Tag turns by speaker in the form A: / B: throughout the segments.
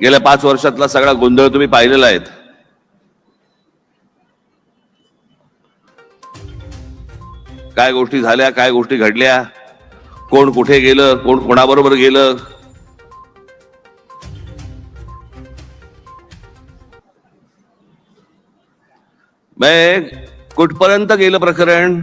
A: गेल्या पाच वर्षातला सगळा गोंधळ तुम्ही पाहिलेला आहे काय गोष्टी झाल्या काय गोष्टी घडल्या? कोण कुठे गेलं कोण कोणाबरोबर गेलं? मग कुठपर्यंत गेलं प्रकरण?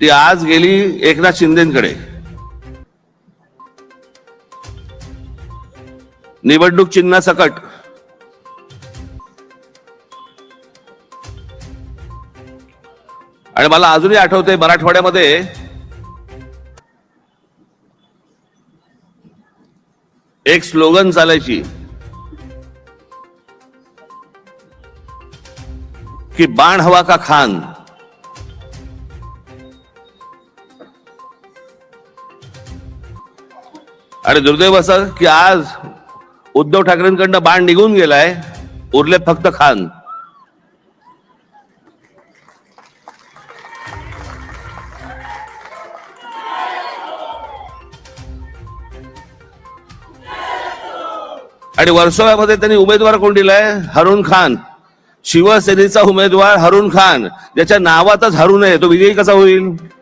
A: ती आज गेली एकनाथ शिंदेकडे. निवडणूक चिन्ह सकट. आणि मला अजूनही आठवते मराठवाड्यामध्ये एक स्लोगन चालायची. की बाण हवा का खान? आणि दुर्दैव असं की आज उद्धव ठाकरेंकडनं बाण निघून गेलाय उरले फक्त खान. आणि वर्सोव्यामध्ये त्यांनी उमेदवार कोण दिलाय? हरुण खान. शिवसेनेचा उमेदवार हरुण खान. ज्याच्या नावातच हरुण आहे तो विजयी कसा होईल?